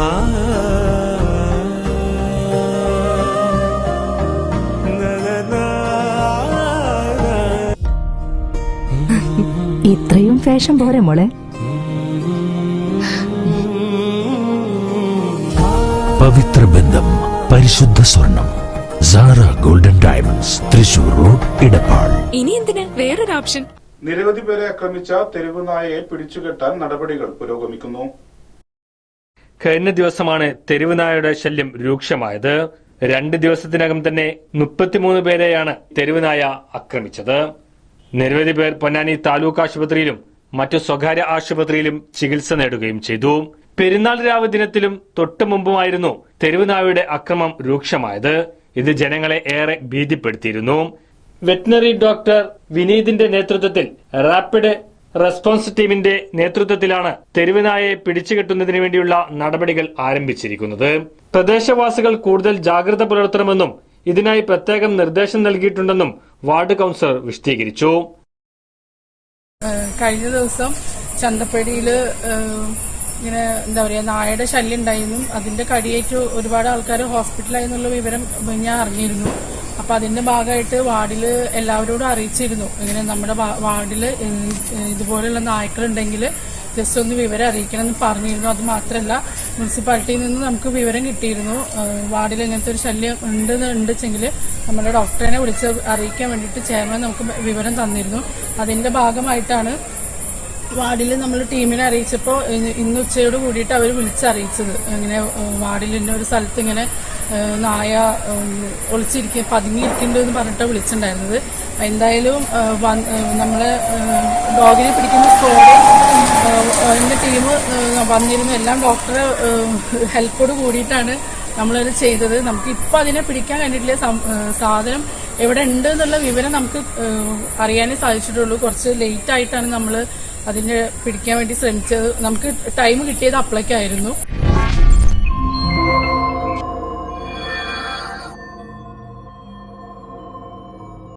ഇത്രയും ഫാഷൻ പോരെ മോളെ. പവിത്ര ബന്ധം പരിശുദ്ധ സ്വർണം Sara golden diamonds Thrissur road Edappal ഇനി എന്തിന്? വേറൊരു ഓപ്ഷൻ. നിരവധി പേരെ ആക്രമിച്ച തെരുവ് നായയെ പിടിച്ചുകെട്ടാൻ നടപടികൾ പുരോഗമിക്കുന്നു. കഴിഞ്ഞ ദിവസമാണ് തെരുവുനായയുടെ ശല്യം രൂക്ഷമായത്. രണ്ട് ദിവസത്തിനകം തന്നെ മുപ്പത്തിമൂന്ന് പേരെയാണ് തെരുവുനായ ആക്രമിച്ചത്. നിരവധി പേർ പൊന്നാനി താലൂക്ക് ആശുപത്രിയിലും മറ്റു സ്വകാര്യ ആശുപത്രിയിലും ചികിത്സ നേടുകയും ചെയ്തു. പെരുന്നാൾ രാവ് ദിനത്തിലും തൊട്ടു മുമ്പുമായിരുന്നു തെരുവുനായയുടെ അക്രമം രൂക്ഷമായത്. ഇത് ജനങ്ങളെ ഏറെ ഭീതിപ്പെടുത്തിയിരുന്നു. വെറ്റിനറി ഡോക്ടർ വിനീതിന്റെ നേതൃത്വത്തിൽ റാപ്പിഡ് റെസ്പോൺസ് ടീമിന്റെ നേതൃത്വത്തിലാണ് തെരുവുനായയെ പിടിച്ചുകെട്ടുന്നതിന് വേണ്ടിയുള്ള നടപടികൾ ആരംഭിച്ചിരിക്കുന്നത്. പ്രദേശവാസികൾ കൂടുതൽ ജാഗ്രത പുലർത്തണമെന്നും ഇതിനായി പ്രത്യേകം നിർദ്ദേശം നൽകിയിട്ടുണ്ടെന്നും വാർഡ് കൌൺസിലർ വിശദീകരിച്ചു. കഴിഞ്ഞ ദിവസം ചന്തപ്പടിയിൽ ഇങ്ങനെ എന്താ പറയാ നായയുടെ ശല്യം ഉണ്ടായിരുന്നു. അതിന്റെ കടിയേറ്റ് ഒരുപാട് ആൾക്കാർ ഹോസ്പിറ്റലായി എന്നുള്ള വിവരം ഞാൻ അറിഞ്ഞിരുന്നു. അപ്പൊ അതിന്റെ ഭാഗമായിട്ട് വാർഡിൽ എല്ലാവരോടും അറിയിച്ചിരുന്നു. ഇങ്ങനെ നമ്മുടെ വാർഡിൽ ഇതുപോലെയുള്ള നായ്ക്കളുണ്ടെങ്കിൽ ജസ്റ്റ് ഒന്ന് വിവരം അറിയിക്കണം എന്ന് പറഞ്ഞിരുന്നു. അത് മാത്രമല്ല മുനിസിപ്പാലിറ്റിയിൽ നിന്ന് നമുക്ക് വിവരം കിട്ടിയിരുന്നു. വാർഡിൽ ഇങ്ങനത്തെ ഒരു ശല്യം ഉണ്ട് നമ്മുടെ ഡോക്ടറിനെ വിളിച്ച് അറിയിക്കാൻ വേണ്ടിയിട്ട് ചെയർമാൻ നമുക്ക് വിവരം തന്നിരുന്നു. അതിന്റെ ഭാഗമായിട്ടാണ് വാർഡിൽ നമ്മൾ ടീമിനെ അറിയിച്ചപ്പോൾ ഇന്ന് ഉച്ചയോട് കൂടിയിട്ട് അവർ വിളിച്ചറിയിച്ചത്. ഇങ്ങനെ വാർഡിൽ ഇന്ന ഒരു സ്ഥലത്ത് ഇങ്ങനെ നായ ഒളിച്ചിരിക്കുക പതുങ്ങിയിരിക്കുന്നുണ്ട് എന്ന് പറഞ്ഞിട്ട് വിളിച്ചിട്ടുണ്ടായിരുന്നത്. എന്തായാലും നമ്മളെ ഡോഗിനെ പിടിക്കുന്ന സ്കോഡ് എന്റെ ടീം വന്നിരുന്നു. എല്ലാം ഡോക്ടറെ ഹെൽപ്പോട് കൂടിയിട്ടാണ് നമ്മളത് ചെയ്തത്. നമുക്ക് ഇപ്പം അതിനെ പിടിക്കാൻ കഴിഞ്ഞിട്ടില്ല സാധനം എവിടെ ഉണ്ട് എന്നുള്ള വിവരം നമുക്ക് അറിയാനേ സാധിച്ചിട്ടുള്ളൂ. കുറച്ച് ലേറ്റ് ആയിട്ടാണ് നമ്മൾ അതിനെ പിടിക്കാൻ വേണ്ടി ശ്രമിച്ചത്. നമുക്ക് ടൈം കിട്ടിയത് അപ്ലൈക്കായിരുന്നു.